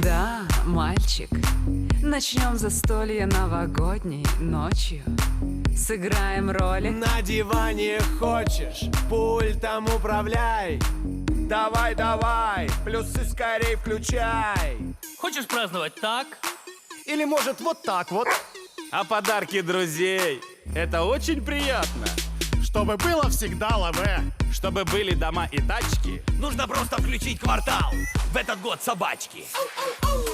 Да, мальчик, начнем застолье новогодней ночью. Сыграем роли. На диване хочешь, пультом управляй. Давай, давай, плюсы скорей включай. Хочешь праздновать так? Или может вот так вот. А подарки друзей, это очень приятно. Чтобы было всегда лаве. Чтобы были дома и тачки. Нужно просто включить квартал. В этот год собачки. В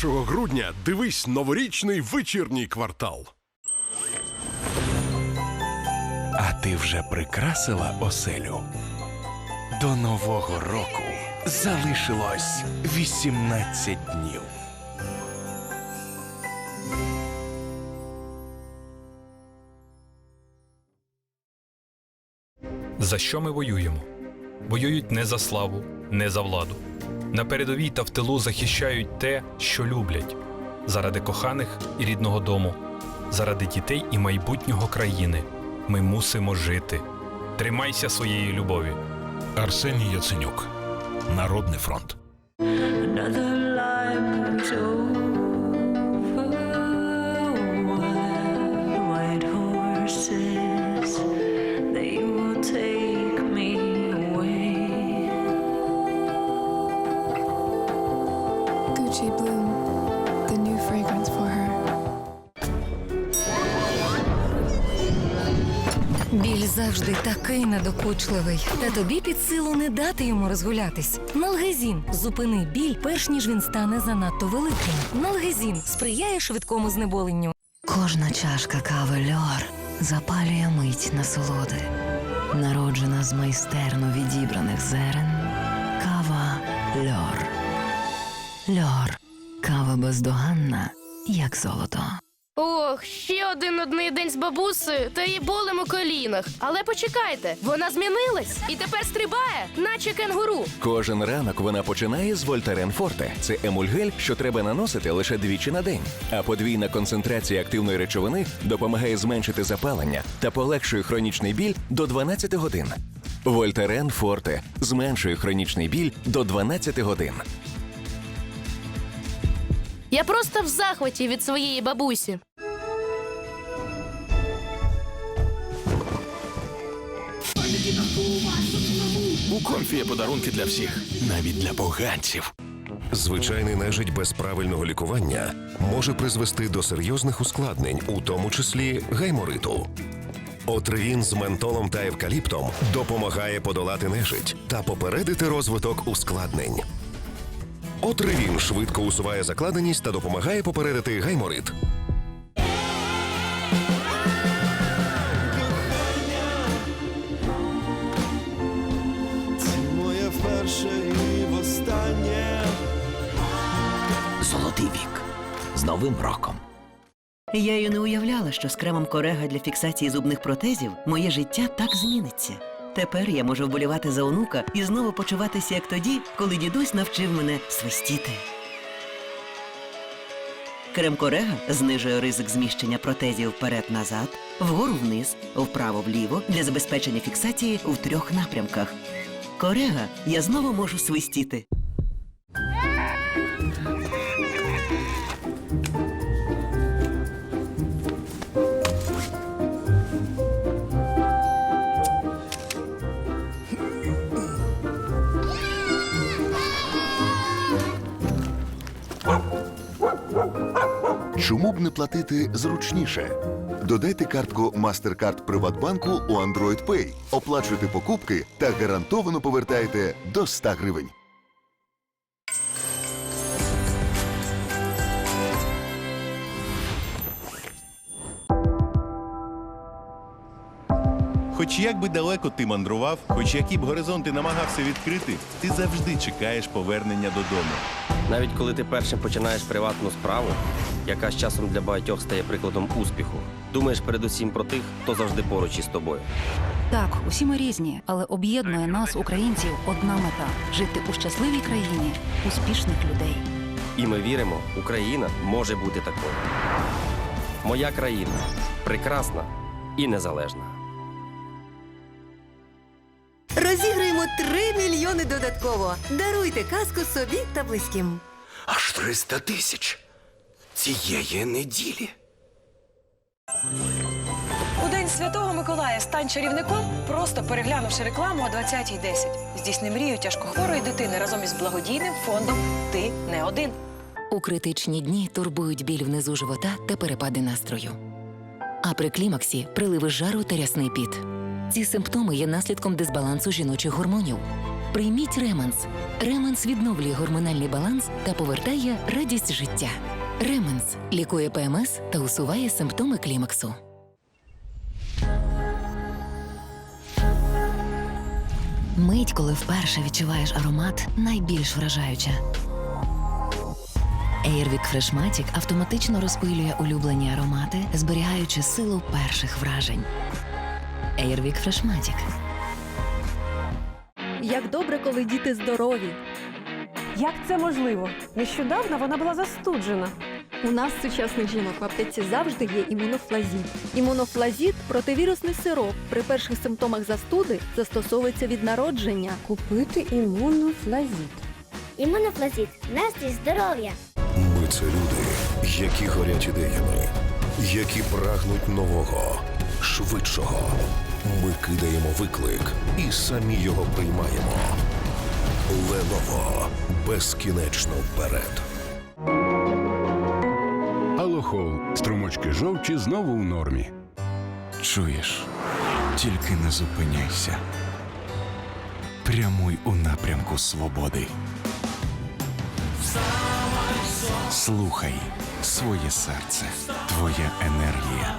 31 грудня дивись новорічний вечірній квартал. А ти вже прикрасила оселю? До нового року залишилось 18 днів. За що ми воюємо? Воюють не за славу, не за владу. На передовій та в тилу захищають те, що люблять, заради коханих і рідного дому, заради дітей і майбутнього країни. Ми мусимо жити. Тримайся своєї любові. Арсеній Яценюк. Народний фронт. Такий надокучливий. Та тобі під силу не дати йому розгулятись. Налгезін зупини біль, перш ніж він стане занадто великим. Налгезін сприяє швидкому знеболенню. Кожна чашка кави льор запалює мить насолоди, народжена з майстерно відібраних зерен. Кава льор. Льор. Кава бездоганна, як золото. Ох, ще один нудний день з бабусею та її болем у колінах. Але почекайте, вона змінилась і тепер стрибає, наче кенгуру. Кожен ранок вона починає з Вольтарен Форте. Це емульгель, що треба наносити лише двічі на день. А подвійна концентрація активної речовини допомагає зменшити запалення та полегшує хронічний біль до 12 годин. Вольтарен Форте зменшує хронічний біль до 12 годин. Я просто в захваті від своєї бабусі. У комфі є подарунки для всіх, навіть для поганців. Звичайний нежить без правильного лікування може призвести до серйозних ускладнень, у тому числі гаймориту. Отривін з ментолом та евкаліптом допомагає подолати нежить та попередити розвиток ускладнень. Отривін швидко усуває закладеність та допомагає попередити гайморит. Це моє вперше і востаннє. Золотий вік. З Новим роком. Я й не уявляла, що з кремом корега для фіксації зубних протезів моє життя так зміниться. Тепер я можу вболівати за онука і знову почуватися як тоді, коли дідусь навчив мене свистіти. Крем корега знижує ризик зміщення протезів вперед-назад, вгору-вниз, вправо-вліво для забезпечення фіксації в трьох напрямках. Корега я знову можу свистіти. Чому б не платити зручніше? Додайте картку MasterCard Приватбанку у Android Pay, оплачуйте покупки та гарантовано повертаєте до 100 гривень. Хоч як би далеко ти мандрував, хоч які б горизонти намагався відкрити, ти завжди чекаєш повернення додому. Навіть коли ти першим починаєш приватну справу, яка з часом для багатьох стає прикладом успіху, думаєш передусім про тих, хто завжди поруч із тобою. Так, усі ми різні, але об'єднує нас, українців, одна мета жити у щасливій країні успішних людей. І ми віримо, Україна може бути такою. Моя країна прекрасна і незалежна. Розіграємо 3 мільйони додатково. Даруйте казку собі та близьким. Аж 300 тисяч цієї неділі. У день святого Миколая стань чарівником, просто переглянувши рекламу о 20.10. Здійсни мрію тяжкохворої дитини разом із благодійним фондом Ти не один. У критичні дні турбують біль внизу живота та перепади настрою. А при клімаксі приливи жару та рясний піт. Ці симптоми є наслідком дисбалансу жіночих гормонів. Прийміть Реманс. Реманс відновлює гормональний баланс та повертає радість життя. Реманс лікує ПМС та усуває симптоми клімаксу. Мить, коли вперше відчуваєш аромат, найбільш вражаюча. Airwick Freshmatic автоматично розпилює улюблені аромати, зберігаючи силу перших вражень. Airwick Freshmatic. Як добре, коли діти здорові. Як це можливо? Нещодавно вона була застуджена. У нас сучасних жінок в аптеці завжди є імунофлазід. Імунофлазід противірусний сироп. При перших симптомах застуди застосовується від народження. Купити імунофлазід. Імунофлазід. Настрій здоров'я. Ми це люди, які горять ідеями, які прагнуть нового, швидшого. Ми кидаємо виклик і самі його приймаємо. Леново безкінечно вперед. Алохол. Струмочки жовчі знову в нормі. Чуєш, тільки не зупиняйся. Прямуй у напрямку свободи. Слухай своє серце. Твоя енергія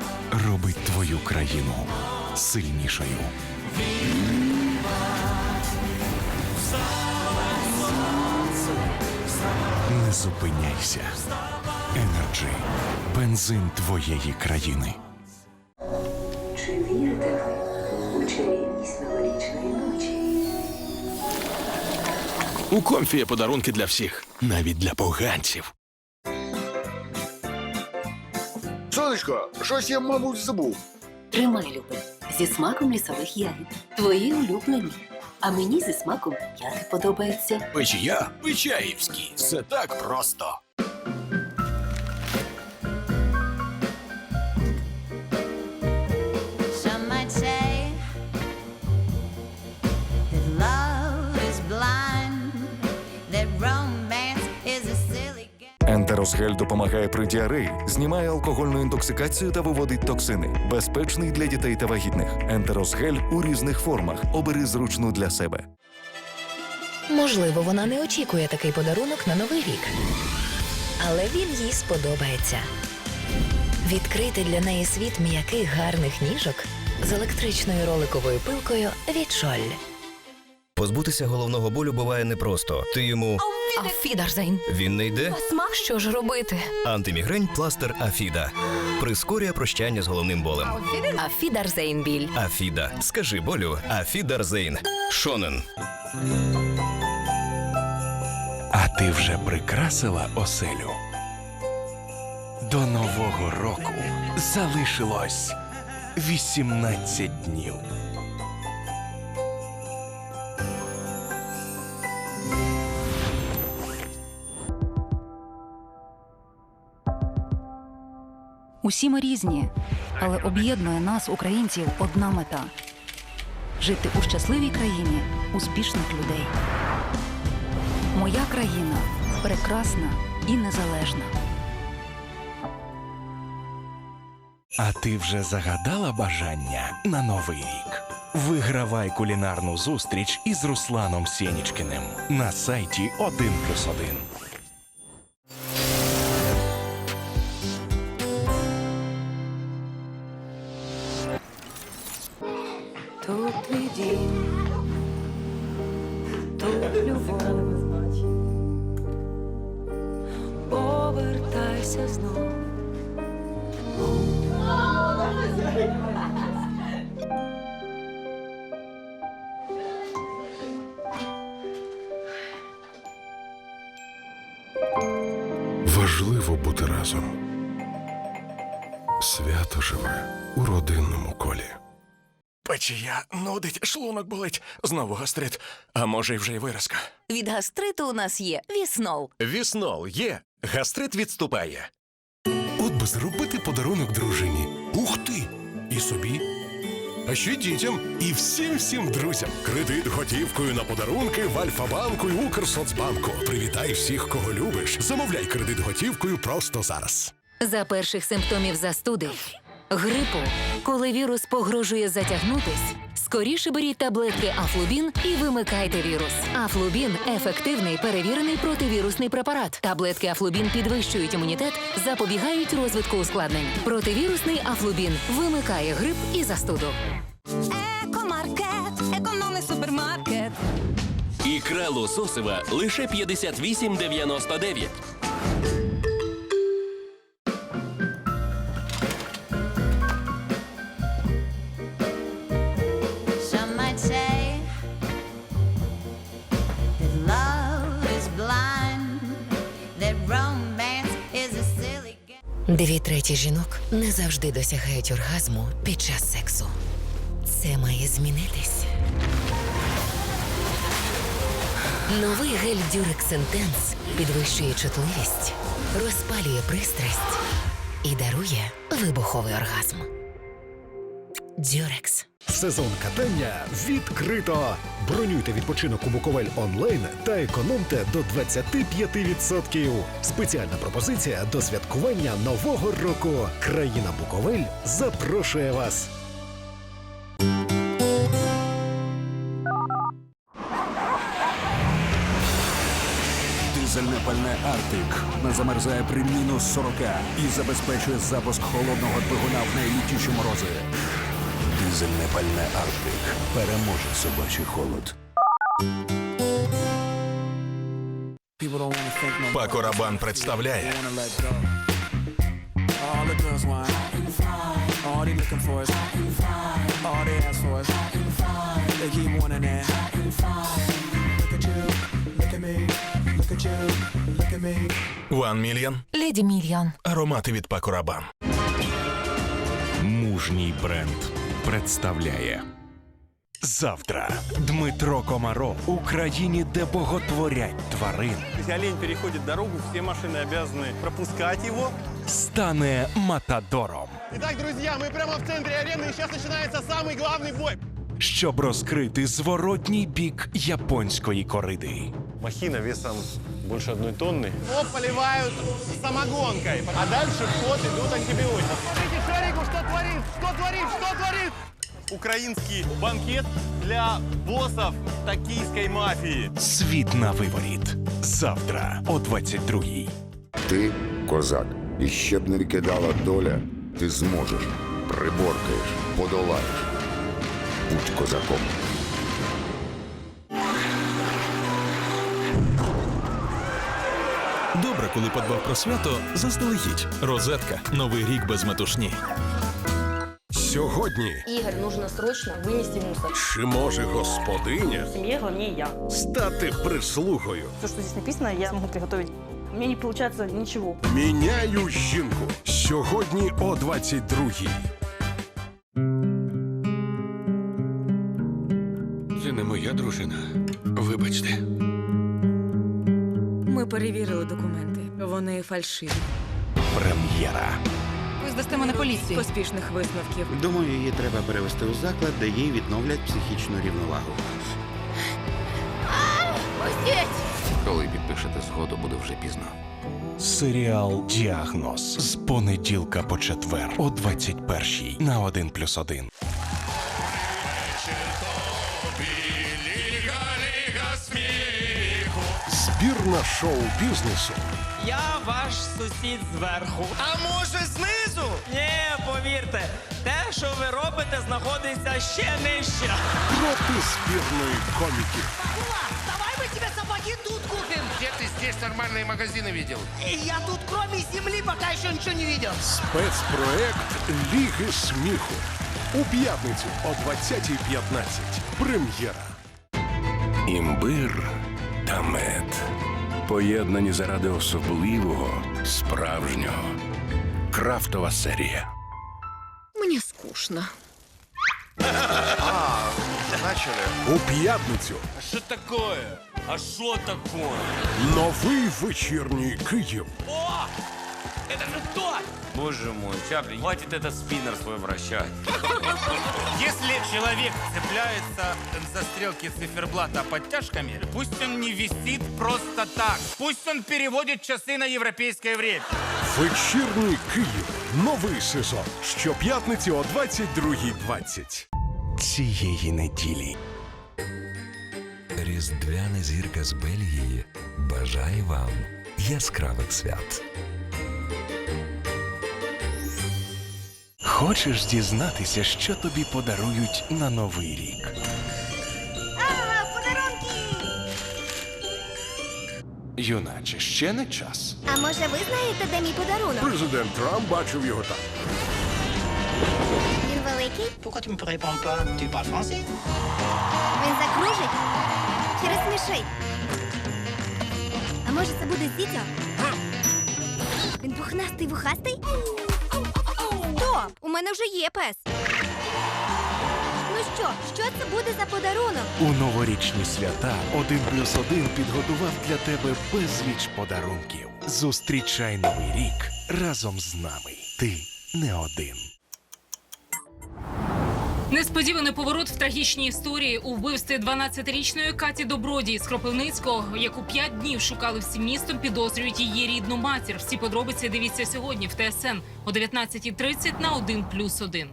робить твою країну сильнішою. Не зупиняйся. Енерджі. Бензин твоєї країни. Чи вірите ви у чарівність новорічної ночі? У комфі є подарунки для всіх, навіть для поганців. Сонечко, щось я, мабуть, забув. Тримай, любе, зі смаком лісових ягід. Твої улюблені. А мені зі смаком яги подобається. Печія Печаївський. Все так просто. Game. Допомагає при діареї, знімає алкогольну інтоксикацію та виводить токсини. Безпечний для дітей та вагітних. Ентеросгель у різних формах. Обери зручну для себе. Можливо, вона не очікує такий подарунок на новий рік. Але він їй сподобається. Відкрити для неї світ м'яких гарних ніжок з електричною роликовою пилкою від Шоль. Позбутися головного болю буває непросто. Ти йому Афідарзейн. він не йде. Смак, що ж робити? Антимігрень пластир Афіда прискорює прощання з головним болем. Афідарзейн біль. Афіда. Скажи болю. Афідарзейн. Шонен. А ти вже прикрасила оселю. До нового року залишилось 18 днів. Усі ми різні, але об'єднує нас, українців, одна мета жити у щасливій країні успішних людей. Моя країна прекрасна і незалежна. А ти вже загадала бажання на новий рік? Вигравай кулінарну зустріч із Русланом Сєнічкиним на сайті 1+,1. Твій дім, тут любов. Повертайся знов. Важливо бути разом. Свято живе у родинному колі. Печія нудить, шлунок болить, знову гастрит, а може й вже й виразка. Від гастриту у нас є віснол. Віснол є, гастрит відступає. От би зробити подарунок дружині. Ух ти! І собі. А ще дітям і всім всім друзям. Кредит готівкою на подарунки в Альфа-банку і Укрсоцбанку. Привітай всіх, кого любиш. Замовляй кредит готівкою просто зараз. За перших симптомів застуди, грипу, коли вірус погрожує затягнутись, скоріше беріть таблетки Афлубін і вимикайте вірус. Афлубін ефективний перевірений противірусний препарат. Таблетки Афлубін підвищують імунітет, запобігають розвитку ускладнень. Противірусний Афлубін вимикає грип і застуду. Екомаркет, економний супермаркет. Ікра лососева лише 58,99. Дві треті жінок не завжди досягають оргазму під час сексу. Це має змінитись. Новий гель Durex Intense підвищує чутливість, розпалює пристрасть і дарує вибуховий оргазм. Durex. Сезон катання відкрито. Бронюйте відпочинок у Буковель онлайн та економте до 25%. Спеціальна пропозиція до святкування нового року. Країна Буковель запрошує вас. Дизельне пальне Артик не замерзає при мінус 40 і забезпечує запуск холодного двигуна в найлютіші морози. Дизельне пальне Артик переможе собачий холод. Пако Рабан представляє One Million Леді Мільйон. аромати від Пако Рабан. Мужній бренд представляє. Завтра Дмитро Комаров у країні, де боготворять тварин, Если олень переходит дорогу, все машины обязаны пропускать его. стане матадором, Итак, друзья, мы прямо в центре арены, и сейчас начинается самый главный бой. щоб розкрити зворотній бік японської кориди. Махина весом больше одной тонны. Его поливают самогонкой, а дальше в ход идут антибиотики. что творит, что творит! Украинский банкет для боссов токийской мафии. Світ на виворіт. Завтра о 22-й. Ти козак. І ще б не викидала доля, ти зможеш, приборкаєш, подолаєш. Будь козаком. Добре, коли подбав про свято заздалегідь. Розетка. Новий рік без метушні. Сьогодні Игорь, нужно срочно вынести мусор. чи може господиня семье главнее я. стати прислугою? Все, что здесь написано, я смогу приготовить. У меня не получается ничего. Міняю жінку. Сьогодні о 22-й. Це не моя дружина. Вибачте. Ми перевірили документи. Вони фальшиві. Прем'єра. Ви здасте мене поліції. Поспішних висновків. Думаю, її треба перевести у заклад, де їй відновлять психічну рівновагу. Коли підпишете згоду, буде вже пізно. Серіал Діагноз з понеділка по четвер о 21-й на 1+,1. Збірна шоу-бізнесу Я ваш сусід зверху. А може знизу? Ні, повірте, теж що ви робите, знаходиться ще нижче. Проти спірної коміки. Давай мы тебе сапоги тут купим. Где ты здесь нормальные магазины видел? Я тут кроме земли пока еще ничего не видел. Спецпроект Ліги сміху. У п'ятницю о 20.15. Прем'єра. Імбир та мед. Поєднані заради особливого, справжнього. Крафтова серія. Мені скучно. У п'ятницю Что такое? А что такое? новий вечірній Київ. О! Это же то! Боже мой, Чаплин, хватит это спиннер свой вращать. Если человек цепляется за стрелки циферблата подтяжками, пусть он не висит просто так. Пусть он переводит часы на европейское время. Вечірній Київ. Новий сезон. Щоп'ятниці о 22.20. Цієї неділі. Різдвяна зірка з Бельгії бажає вам яскравих свят. Хочеш дізнатися, що тобі подарують на новий рік? Юначе, ще не час. А може ви знаєте, де мій подарунок? Президент Трамп бачив його там. Він великий? Pourquoi tu me réponds pas? Tu parles français? Він закружить? Чи розсмішить? А може це буде зітьо? Він пухнастий вухастий? Стоп! У мене вже є пес. Що, що це буде за подарунок? У новорічні свята один плюс один підготував для тебе безліч подарунків. Зустрічай новий рік разом з нами. Ти не один. Несподіваний поворот в трагічній історії у вбивстві 12-річної Каті Добродій з Кропивницького, яку п'ять днів шукали всім містом, підозрюють її рідну матір. Всі подробиці дивіться сьогодні в ТСН о 19.30 на 1+,1.